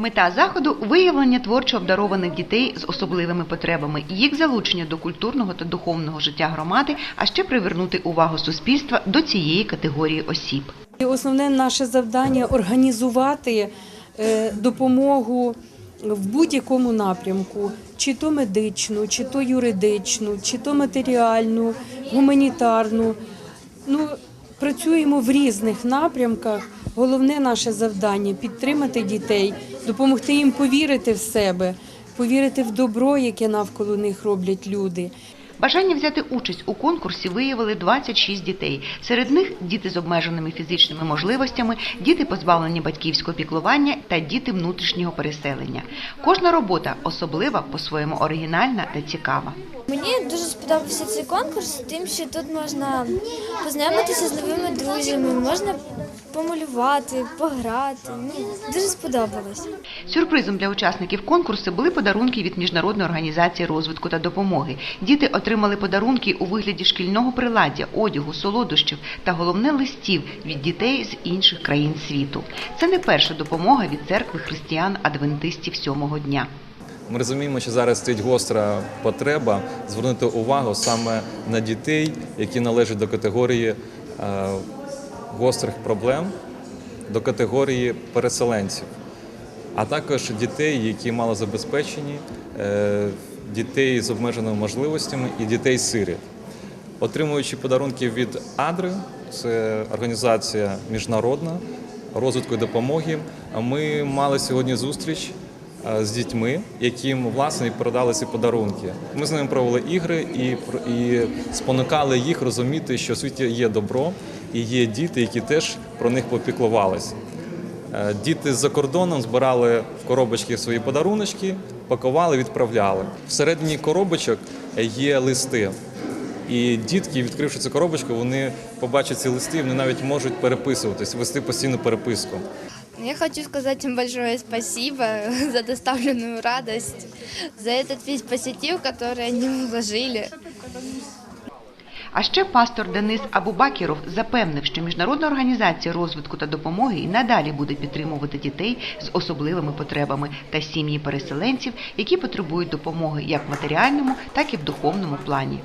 Мета заходу виявлення творчо обдарованих дітей з особливими потребами, їх залучення до культурного та духовного життя громади, а ще привернути увагу суспільства до цієї категорії осіб. Основне наше завдання організувати е, допомогу в будь-якому напрямку, чи то медичну, чи то юридичну, чи то матеріальну, гуманітарну. Ну, працюємо в різних напрямках. Головне наше завдання підтримати дітей, допомогти їм повірити в себе, повірити в добро, яке навколо них роблять люди. Бажання взяти участь у конкурсі виявили 26 дітей. Серед них діти з обмеженими фізичними можливостями, діти позбавлені батьківського піклування та діти внутрішнього переселення. Кожна робота особлива, по-своєму оригінальна та цікава. Мені дуже сподобався цей конкурс, тим, що тут можна познайомитися з новими друзями, можна помалювати, пограти. Мені дуже сподобалось. Сюрпризом для учасників конкурсу були подарунки від міжнародної організації розвитку та допомоги. Діти отримали подарунки у вигляді шкільного приладдя, одягу, солодощів та головне листів від дітей з інших країн світу. Це не перша допомога від церкви християн-адвентистів сьомого дня. Ми розуміємо, що зараз стоїть гостра потреба звернути увагу саме на дітей, які належать до категорії е, гострих проблем, до категорії переселенців, а також дітей, які малозабезпечені, е, дітей з обмеженими можливостями і дітей сиріт. Отримуючи подарунки від Адри, це організація міжнародна розвитку і допомоги. Ми мали сьогодні зустріч е, з дітьми, яким власне і передали ці подарунки. Ми з ними провели ігри і, і спонукали їх розуміти, що в світі є добро і є діти, які теж про них попіклувалися. Е, Діти з-за кордоном збирали в коробочки свої подаруночки, пакували, відправляли. Всередині коробочок є листи. І дітки, відкривши цю коробочку, вони побачать ці листи, вони навіть можуть переписуватись, вести постійну переписку. Я хочу сказать им большое спасибо за доставленную радость, за этот весь позитив, который вложили. А ще пастор Денис Абубакіров запевнив, що міжнародна організація розвитку та допомоги і надалі буде підтримувати дітей з особливими потребами та сім'ї переселенців, які потребують допомоги як в матеріальному, так і в духовному плані.